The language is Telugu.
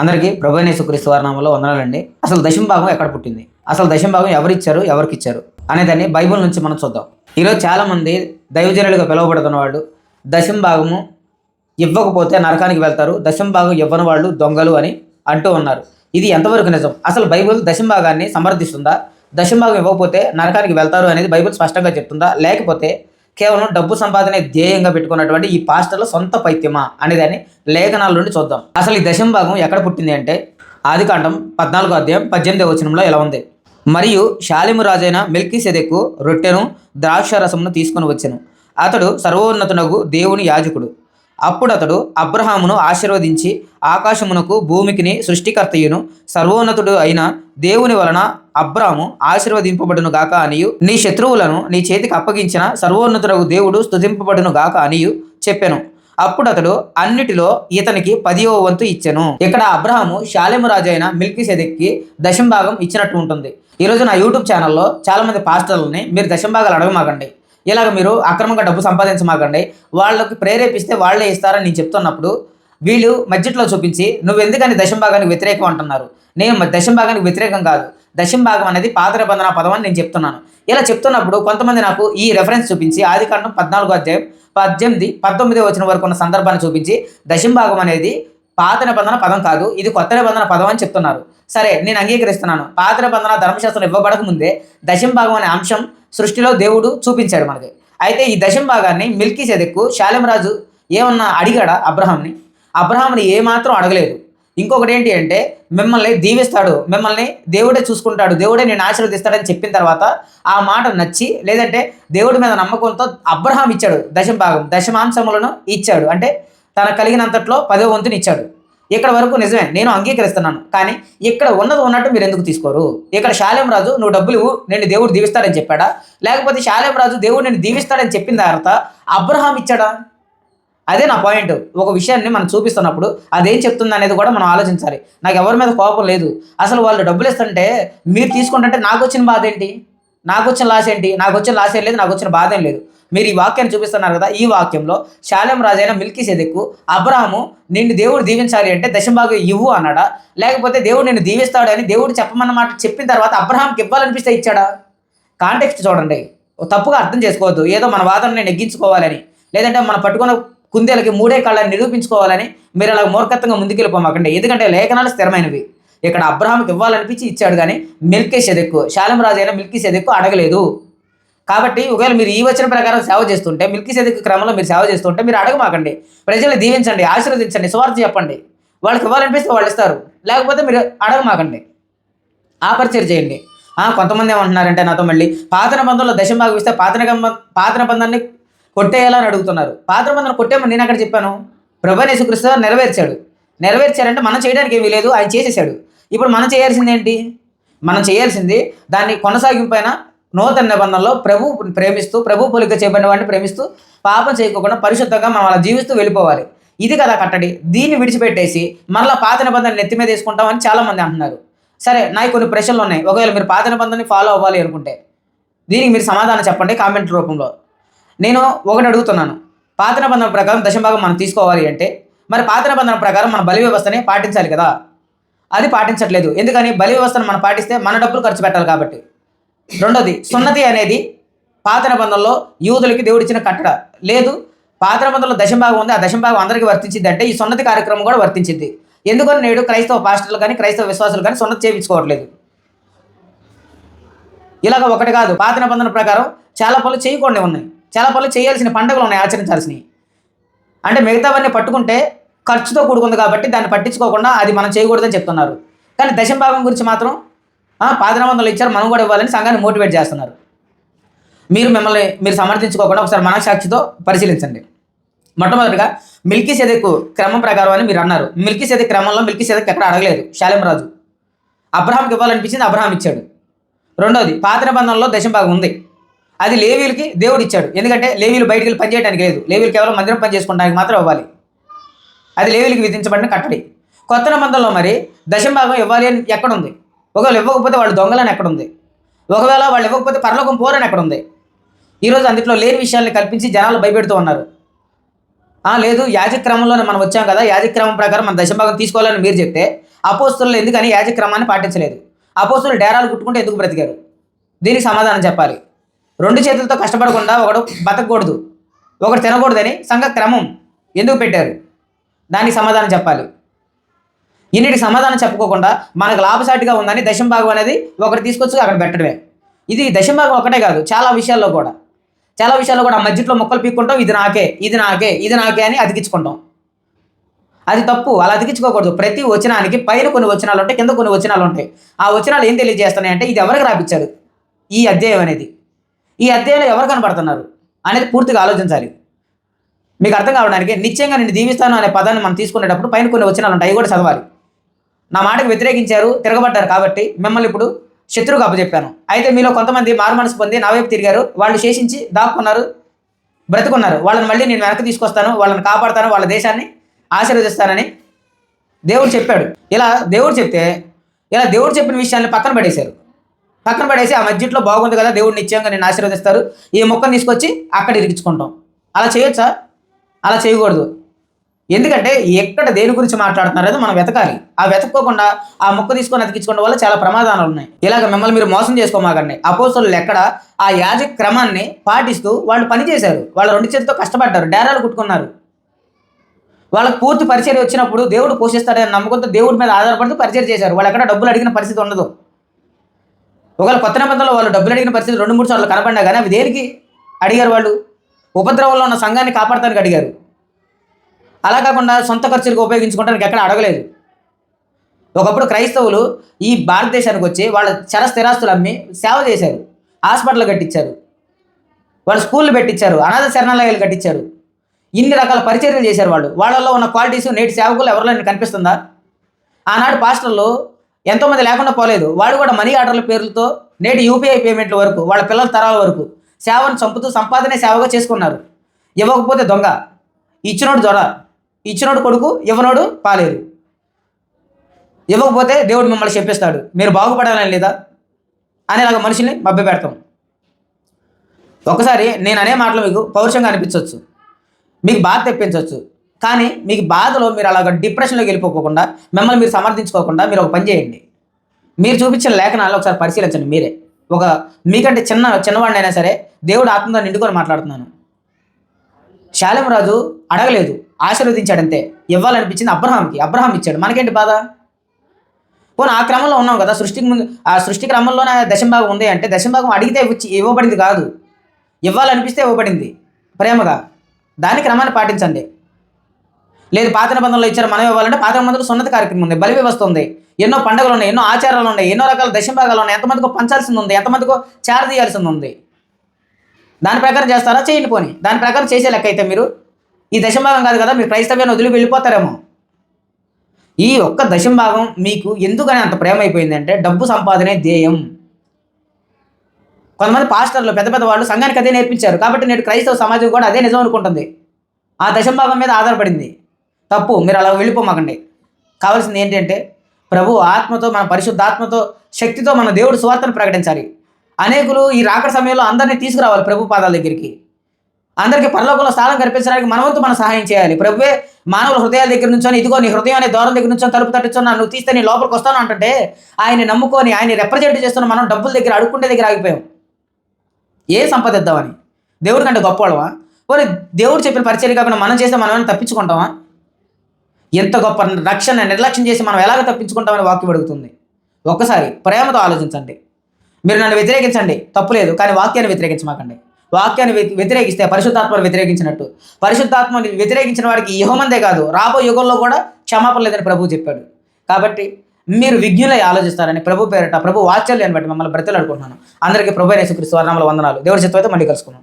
అందరికీ ప్రభునేసు సుక్రీస్తు వారి వందనాలండి. అసలు దశంభాగం ఎక్కడ పుట్టింది? అసలు దశంభాగం ఎవరిచ్చారు? ఎవరికి ఇచ్చారు అనేదాన్ని బైబిల్ నుంచి మనం చూద్దాం. ఈరోజు చాలామంది దైవజనులుగా పిలువబడుతున్న వాళ్ళు దశంభాగము ఇవ్వకపోతే నరకానికి వెళ్తారు దశంభాగం ఇవ్వని వాళ్ళు దొంగలు అని అంటూ ఉన్నారు. ఇది ఎంతవరకు నిజం? అసలు బైబిల్ దశంభాగాన్ని సమర్థిస్తుందా? దశంభాగం ఇవ్వకపోతే నరకానికి వెళ్తారు అనేది బైబిల్ స్పష్టంగా చెప్తుందా? లేకపోతే కేవలం డబ్బు సంపాదనే ధ్యేయంగా పెట్టుకున్నటువంటి ఈ పాస్టర్ల సొంత పైత్యమా అనేదాన్ని లేఖనాల నుండి చూద్దాం. అసలు ఈ దశమ భాగం ఎక్కడ పుట్టింది అంటే ఆదికాండం పద్నాలుగో అధ్యాయం పద్దెనిమిదో వచనంలో ఇలా ఉంది? మరియు శాలిము రాజైన మిల్కీ సెదెక్కు రొట్టెను ద్రాక్ష రసమును తీసుకొని వచ్చెను. అతడు సర్వోన్నతునకు దేవుని యాజకుడు. అప్పుడు అతడు అబ్రహామును ఆశీర్వదించి ఆకాశమునకు భూమికిని సృష్టికర్తయ్యను. సర్వోన్నతుడు అయిన దేవుని వలన అబ్రాము ఆశీర్వదింపబడును గాక అనియు. నీ శత్రువులను నీ చేతికి అప్పగించిన సర్వోన్నతుడకు దేవుడు స్తుతింపబడును గాక అనియు చెప్పెను. అప్పుడు అతడు అన్నిటిలో ఇతనికి పదివ వంతు ఇచ్చెను. ఇక్కడ అబ్రహాము శాలెము రాజు అయిన మిల్కీ సెదెక్కి దశం భాగం ఇచ్చినట్టు ఉంటుంది. ఈరోజు నా యూట్యూబ్ ఛానల్లో చాలామంది పాస్టర్లని మీరు దశంభాగాలు అడగమాగండి ఇలాగ మీరు అక్రమంగా డబ్బు సంపాదించమాకండి? వాళ్ళకి ప్రేరేపిస్తే వాళ్ళే ఇస్తారని నేను చెప్తున్నప్పుడు వీళ్ళు మధ్యలో చూపించి నువ్వు ఎందుకని దశం భాగానికి వ్యతిరేకం అంటున్నారు? నేను దశంభాగానికి దశం భాగానికి వ్యతిరేకం కాదు. దశం భాగం అనేది పాత నిబంధన పదం అని నేను చెప్తున్నాను. ఇలా చెప్తున్నప్పుడు కొంతమంది నాకు ఈ రెఫరెన్స్ చూపించి ఆదికాండం పద్నాలుగో అధ్యాయం పద్దెనిమిది పంతొమ్మిది వచ్చిన వరకు ఉన్న సందర్భాన్ని చూపించి దశం భాగం అనేది పాత నిబంధన పదం కాదు ఇది కొత్త నిబంధన పదం అని చెప్తున్నారు. సరే నేను అంగీకరిస్తున్నాను. పాత నిబంధన ధర్మశాస్త్రం ఇవ్వబడక ముందే దశం భాగం అనే అంశం సృష్టిలో దేవుడు చూపించాడు మనకి. అయితే ఈ దశం భాగాన్ని మిల్కీ సెదెక్కు శాలెమరాజు ఏమన్నా అడిగాడా అబ్రహాంని? అబ్రహాంని ఏమాత్రం అడగలేదు. ఇంకొకటి ఏంటి అంటే మిమ్మల్ని దీవిస్తాడు మిమ్మల్ని దేవుడే చూసుకుంటాడు దేవుడే నేను ఆశీర్వదిస్తాడని చెప్పిన తర్వాత ఆ మాట నచ్చి లేదంటే దేవుడి మీద నమ్మకంతో అబ్రహాం ఇచ్చాడు దశం భాగం దశమాంశములను ఇచ్చాడు. అంటే తన కలిగినంతట్లో పదో వంతుని ఇచ్చాడు. ఇక్కడ వరకు నిజమే నేను అంగీకరిస్తున్నాను. కానీ ఇక్కడ ఉన్నది ఉన్నట్టు మీరు ఎందుకు తీసుకోరు? ఇక్కడ శాలేం రాజు నువ్వు డబ్బులు నేను దేవుడు దీవిస్తాడని చెప్పాడా? లేకపోతే శాలేం రాజు దేవుడు నేను దీవిస్తాడని చెప్పిన తర్వాత అబ్రహాం ఇచ్చాడా? అదే నా పాయింట్. ఒక విషయాన్ని మనం చూపిస్తున్నప్పుడు అదేం చెప్తుంది అనేది కూడా మనం ఆలోచించాలి. నాకు ఎవరి మీద కోపం లేదు. అసలు వాళ్ళు డబ్బులు ఇస్తుంటే మీరు తీసుకుంటుంటే నాకు వచ్చిన బాధ ఏంటి? నాకు వచ్చిన లాస్ ఏంటి? నాకు వచ్చిన లాస్ ఏం లేదు నాకు వచ్చిన బాధ ఏం లేదు. మీరు ఈ వాక్యాన్ని చూపిస్తున్నారు కదా ఈ వాక్యంలో శాలెం రాజైన మిల్కీ సెదెక్కు అబ్రాహము నిన్ను దేవుడు దీవించాలి అంటే దశభాగం ఇవ్వు అన్నాడా? లేకపోతే దేవుడు నిన్ను దీవిస్తాడు అని దేవుడు చెప్పమన్నమాట చెప్పిన తర్వాత అబ్రహాంకి ఇవ్వాలనిపిస్తే ఇచ్చాడా? కాంటెక్స్ట్ చూడండి. తప్పుగా అర్థం చేసుకోవద్దు. ఏదో మన వాదనని నెగ్గించుకోవాలని లేదంటే మనం పట్టుకున్న కుందేలకి మూడే కళ్ళని నిరూపించుకోవాలని మీరు అలా మూర్ఖత్వంగా ముందుకెళ్ళిపోమాకండి. ఎందుకంటే లేఖనాలు స్థిరమైనవి. ఇక్కడ అబ్రహాంకి ఇవ్వాలనిపించి ఇచ్చాడు కానీ మిల్కీ సెదెక్కు శాలం రాజు అయిన మిల్కీ సెదెక్కు అడగలేదు. కాబట్టి ఒకవేళ మీరు ఈ వచ్చిన ప్రకారం సేవ చేస్తుంటే మిల్కీ సెదెక్కు క్రమంలో మీరు సేవ చేస్తుంటే మీరు అడగమాకండి. ప్రజల్ని దీవించండి ఆశీర్వదించండి స్వార్థ చెప్పండి. వాళ్ళకి ఇవ్వాలనిపిస్తే వాళ్ళు ఇస్తారు. లేకపోతే మీరు అడగమాకండి. ఆపర్చర్ చేయండి. కొంతమంది ఏమంటున్నారంటే నాతో మళ్ళీ పాత నిబంధనలో దశం భాగమిస్తే ఇస్తే పాత నిబంధ పాత నిబంధనని కొట్టేయాలని అడుగుతున్నారు. పాత నిబంధన కొట్టేమని నేను అక్కడ చెప్పాను? ప్రభు యేసుక్రీస్తు నెరవేర్చాడు. నెరవేర్చారంటే మనం చేయడానికి ఏమీ లేదు ఆయన చేసేసాడు. ఇప్పుడు మనం చేయాల్సింది ఏంటి? మనం చేయాల్సింది దాన్ని కొనసాగింపైన నూతన నిబంధనలో ప్రభు ప్రేమిస్తూ ప్రభు పొలిక చేయబడిన వాడిని ప్రేమిస్తూ పాపం చేయకోకుండా పరిశుద్ధంగా మనం అలా జీవిస్తూ వెళ్ళిపోవాలి. ఇది కదా కట్టడి. దీన్ని విడిచిపెట్టేసి మళ్ళీ పాత నిబంధన నెత్తి మీద వేసుకుంటామని చాలామంది అంటున్నారు. సరే నాకు కొన్ని ప్రశ్నలు ఉన్నాయి. ఒకవేళ మీరు పాత నిబంధనని ఫాలో అవ్వాలి అనుకుంటే దీనికి మీరు సమాధానం చెప్పండి కామెంట్ రూపంలో. నేను ఒకటి అడుగుతున్నాను. పాత నిబంధన ప్రకారం దశభాగం మనం తీసుకోవాలి అంటే మరి పాత నిబంధన ప్రకారం మన బలి వ్యవస్థని పాటించాలి కదా? అది పాటించట్లేదు. ఎందుకని? బలి వ్యవస్థను మనం పాటిస్తే మన డబ్బులు ఖర్చు పెట్టాలి కాబట్టి. రెండోది సున్నతి అనేది పాత నిబంధనలో యూదులకి దేవుడిచ్చిన కట్టడ. లేదు పాత నిబంధనలో దశంభాగం ఉంది. ఆ దశంభాగం అందరికీ వర్తించింది అంటే ఈ సున్నతి కార్యక్రమం కూడా వర్తించింది ఎందుకని? నేడు క్రైస్తవ పాస్టర్లు కానీ క్రైస్తవ విశ్వాసులు కానీ సున్నతి చేయించుకోవట్లేదు. ఇలాగ ఒకటి కాదు. పాత నిబంధన ప్రకారం చాలా పనులు చేయకుండా ఉన్నాయి. చాలా పనులు చేయాల్సిన పండుగలు ఉన్నాయి ఆచరించాల్సినవి. అంటే మిగతావన్నీ పట్టుకుంటే ఖర్చుతో కూడుకుంది కాబట్టి దాన్ని పట్టించుకోకుండా అది మనం చేయకూడదని చెప్తున్నారు. కానీ దశం భాగం గురించి మాత్రం ఆ, ఇచ్చారు మనం కూడా ఇవ్వాలని సంఘాన్ని మోటివేట్ చేస్తున్నారు. మీరు మిమ్మల్ని మీరు సమర్థించుకోకుండా ఒకసారి మనసాక్షితో పరిశీలించండి. మొట్టమొదటిగా మిల్కీ సెదక్ క్రమం ప్రకారం అని మీరు అన్నారు. మిల్కీ సెదక్ క్రమంలో మిల్కీ సెదక్ ఎక్కడ అడగలేదు. శాలింరాజు అబ్రహాంకి ఇవ్వాలనిపించింది అబ్రహాం ఇచ్చాడు. రెండోది పాత నిబంధనలో దశం భాగం ఉంది. అది లేవీలకి దేవుడు ఇచ్చాడు. ఎందుకంటే లేవీలు బయటికి వెళ్ళి పని చేయడానికి లేదు. లేవీలు కేవలం మందిరం పని చేసుకోవడానికి మాత్రం ఇవ్వాలి. అది లేవీలకి విధించబడిన కట్టడి. కొత్త నిబంధనలో మరి దశం భాగం ఇవ్వాలి అని ఎక్కడుంది? ఒకవేళ ఇవ్వకపోతే వాళ్ళు దొంగలని ఎక్కడుంది? ఒకవేళ వాళ్ళు ఇవ్వకపోతే పరలోకం పోరని ఎక్కడుంది? ఈరోజు అందులో లేని విషయాల్ని కల్పించి జనాలు భయపెడుతూ ఉన్నారు. లేదు యాజక్రమంలోనే మనం వచ్చాం కదా. యాజక్రమం ప్రకారం మన దశభాగం తీసుకోవాలని మీరు చెప్తే అపోస్తులు ఎందుకని యాజక్రమాన్ని పాటించలేదు? అపోస్తులు డేరాలు కుట్టుకుంటే ఎందుకు బ్రతికారు? దీనికి సమాధానం చెప్పాలి. రెండు చేతులతో కష్టపడకుండా ఒకడు బతకూడదు ఒకడు తినకూడదని సంఘ క్రమం ఎందుకు పెట్టారు? దానికి సమాధానం చెప్పాలి. ఇన్నిటికి సమాధానం చెప్పుకోకుండా మనకు లాభసాటిగా ఉందని దశంభాగం అనేది ఒకటి తీసుకొచ్చి అక్కడ పెట్టడమే. ఇది దశంభాగం ఒకటే కాదు చాలా విషయాల్లో కూడా. చాలా విషయాల్లో కూడా మధ్యలో మొక్కలు పీక్కుంటాం ఇది నాకే ఇది నాకే ఇది నాకే అని అతికించుకుంటాం. అది తప్పు అలా అతికించుకోకూడదు. ప్రతి వచనానికి పైన కొన్ని వచనాలు ఉంటాయి కింద కొన్ని వచనాలు ఉంటాయి. ఆ వచనాలు ఏం తెలియజేస్తున్నాయి అంటే ఇది ఎవరికి రాపించారు ఈ అధ్యాయం అనేది. ఈ అధ్యాయంలో ఎవరు కనబడుతున్నారు అనేది పూర్తిగా ఆలోచించాలి. మీకు అర్థం కావడానికి నిశ్చయంగా నేను దీవిస్తాను అనే పదాన్ని మనం తీసుకునేటప్పుడు పైన కొన్ని వచనాలు ఉంటాయి. అవి కూడా చదవాలి. నా మాటకు వ్యతిరేకించారు తిరగబడ్డారు కాబట్టి మిమ్మల్ని ఇప్పుడు శత్రువుకు అప్పచెప్పాను. అయితే మీలో కొంతమంది మారుమనసు పొంది నా వైపు తిరిగారు. వాళ్ళు శేషించి దాక్కున్నారు బ్రతుకున్నారు. వాళ్ళని మళ్ళీ నేను వెనక్కి తీసుకొస్తాను వాళ్ళని కాపాడతాను వాళ్ళ దేశాన్ని ఆశీర్వదిస్తానని దేవుడు చెప్పాడు. ఇలా దేవుడు చెప్తే ఇలా దేవుడు చెప్పిన విషయాన్ని పక్కన పడేశారు. పక్కన పడేసి ఆ మధ్యలో బాగుంది కదా దేవుడు నిత్యంగా నేను ఆశీర్వదిస్తారు. ఈ మొక్కను తీసుకొచ్చి అక్కడ ఇరిగించుకుంటాం అలా చేయొచ్చా? అలా చేయకూడదు. ఎందుకంటే ఎక్కడ దేని గురించి మాట్లాడుతున్నారో మనం వెతకాలి. ఆ వెతక్కోకుండా ఆ మొక్క తీసుకొని అతికించుకోవడం వల్ల చాలా ప్రమాదాలు ఉన్నాయి. ఇలాగ మిమ్మల్ని మీరు మోసం చేసుకోమాకండి. అపోసలు ఎక్కడ ఆ యాజక క్రమాన్ని పాటిస్తూ వాళ్ళు పనిచేశారు వాళ్ళు రెండు చేతితో కష్టపడ్డారు. డేరాలు కుట్టుకున్నారు. వాళ్ళకి పూర్తి పరిచయం వచ్చినప్పుడు దేవుడు పోషిస్తాడని నమ్మకంతో దేవుడి మీద ఆధారపడుతూ పరిచయం చేశారు. వాళ్ళు ఎక్కడ డబ్బులు అడిగిన పరిస్థితి ఉండదు. ఒకవేళ కొత్త నిబంధనలో వాళ్ళు డబ్బులు అడిగిన పరిస్థితి రెండు మూడు సార్లు కనపడినా కానీ అవి దేనికి అడిగారు వాళ్ళు? ఉపద్రవంలో ఉన్న సంఘాన్ని కాపాడటానికి అడిగారు. అలా కాకుండా సొంత ఖర్చులకు ఉపయోగించుకోవడానికి ఎక్కడ అడగలేదు. ఒకప్పుడు క్రైస్తవులు ఈ భారతదేశానికి వచ్చి వాళ్ళ చర స్థిరాస్తులు అమ్మి సేవ చేశారు. హాస్పిటల్ కట్టించారు. వాళ్ళు స్కూళ్ళు పెట్టించారు. అనాథ శరణాలయాలు కట్టించారు. ఇన్ని రకాల పరిచర్యలు చేశారు వాళ్ళు. వాళ్ళల్లో ఉన్న క్వాలిటీస్ నేటి సేవకులు ఎవరిలో కనిపిస్తుందా? ఆనాడు పాస్టర్లు ఎంతోమంది లేకుండా పోలేదు. వాళ్ళు కూడా మనీ ఆర్డర్ల పేర్లతో నేటి యూపీఐ పేమెంట్ల వరకు వాళ్ళ పిల్లల తరాల వరకు సేవను చంపుతూ సంపాదనే సేవగా చేసుకున్నారు. ఇవ్వకపోతే దొంగ. ఇచ్చినోడు దొర ఇచ్చినోడు కొడుకు ఇవ్వనోడు పాలేరు. ఇవ్వకపోతే దేవుడు మిమ్మల్ని చెప్పిస్తాడు మీరు బాగుపడాలని లేదా? అనేలాగా మనుషుల్ని మభ్య పెడతాం ఒకసారి నేను అనే మాటలు మీకు పౌరుషంగా అనిపించవచ్చు మీకు బాధ తెప్పించవచ్చు కానీ మీకు బాధలో మీరు అలాగ డిప్రెషన్లోకి వెళ్ళిపోకుండా మిమ్మల్ని మీరు సమర్థించుకోకుండా మీరు ఒక పని చేయండి. మీరు చూపించిన లేఖనాలు ఒకసారి పరిశీలించండి మీరే. ఒక మీకంటే చిన్న చిన్నవాడినైనా సరే దేవుడు ఆత్మతో నిండుకొని మాట్లాడుతున్నాను. శాలం రాజు అడగలేదు ఆశీర్వదించాడంతే. ఇవ్వాలనిపించింది అబ్రహాంకి. అబ్రహాం ఇచ్చాడు. మనకేంటి బాధ? పోనీ ఆ క్రమంలో ఉన్నాం కదా సృష్టికి ముందు ఆ సృష్టి క్రమంలోనే దశంభాగం ఉంది అంటే దశంభాగం అడిగితే ఇచ్చి ఇవ్వబడింది కాదు. ఇవ్వాలనిపిస్తే ఇవ్వబడింది. ప్రేమగా. దాని క్రమాన్ని పాటించండి. లేదు పాత నిబంధనలు ఇచ్చారు మనం ఇవ్వాలంటే పాత నిబంధనలు సున్నత కార్యక్రమం ఉంది బలి వ్యవస్థ ఉంది. ఎన్నో పండుగలు ఉన్నాయి ఎన్నో ఆచారాలు ఉన్నాయి ఎన్నో రకాల దశభాగాలు ఉన్నాయి ఎంతమందికో పంచాల్సింది ఉంది ఎంతమందికో చేరదీయాల్సింది ఉంది. దాని ప్రకారం చేస్తారా? చేయండి పోని. దాని ప్రకారం చేసే లెక్క అయితే మీరు ఈ దశభాగం కాదు కదా మీరు క్రైస్తవ్యాన్ని వదిలి వెళ్ళిపోతారేమో. ఈ ఒక్క దశంభాగం మీకు ఎందుకని అంత ప్రేమ అయిపోయిందంటే డబ్బు సంపాదనే ధ్యేయం. కొంతమంది పాస్టర్లు పెద్ద పెద్ద వాళ్ళు సంఘానికి అదే నేర్పించారు. కాబట్టి నేడు క్రైస్తవ సమాజం కూడా అదే నిజం అనుకుంటుంది. ఆ దశంభాగం మీద ఆధారపడింది. తప్పు మీరు అలా వెళ్ళిపోమాకండి. కావాల్సింది ఏంటంటే ప్రభు ఆత్మతో మన పరిశుద్ధాత్మతో శక్తితో మన దేవుడు సువార్తను ప్రకటించాలి. అనేకులు ఈ రాకడ సమయంలో అందరినీ తీసుకురావాలి ప్రభు పాదాల దగ్గరికి. అందరికీ పరలోకంలో స్థానం కల్పించడానికి మన వంతు మనం సహాయం చేయాలి. ప్రభువే మానవుల హృదయాల దగ్గర నుంచొని ఇదిగో నీ హృదయం అనే దూరం దగ్గర నుంచో తలుపు తట్టుచున్నా నువ్వు తీస్తే నీ లోపలికి వస్తాను అంటే ఆయన నమ్ముకొని ఆయన రిప్రజెంట్ చేస్తున్న మనం డబ్బుల దగ్గర అడుక్కుంటే దగ్గర ఆగిపోయాం. ఏ సంపాదిద్దామని దేవుడి కంటే గొప్పవాళ్ళమా? పోనీ దేవుడు చెప్పిన పరిచయం కాకుండా మనం చేస్తే మనం ఏమైనా తప్పించుకుంటామా? ఎంత గొప్ప రక్షణ నిర్లక్ష్యం చేసి మనం ఎలాగ తప్పించుకుంటామని వాక్యం అడుగుతుంది. ఒక్కసారి ప్రేమతో ఆలోచించండి. మీరు నన్ను వ్యతిరేకించండి. తప్పులేదు కానీ వాక్యాన్ని వ్యతిరేకించమాకండి. వాక్యాన్ని వ్యతిరేకిస్తే పరిశుద్ధాత్మను వ్యతిరేకించినట్టు. పరిశుద్ధాత్మని వ్యతిరేకించిన వాడికి యుహమందే కాదు రాబో యుగంలో కూడా క్షమాపణ లేదని ప్రభు చెప్పాడు. కాబట్టి మీరు విజ్ఞులై ఆలోచిస్తారని ప్రభు పేరట ప్రభు వాత్సల్యాన్ని బట్టి మమ్మల్ని బ్రతిలాడుకుంటున్నాను. అందరికీ ప్రభు యేసుక్రీస్తు వర్ణముల వందనాలు. దేవుడి చిత్తమైతే మళ్ళీ కలుసుకున్నాం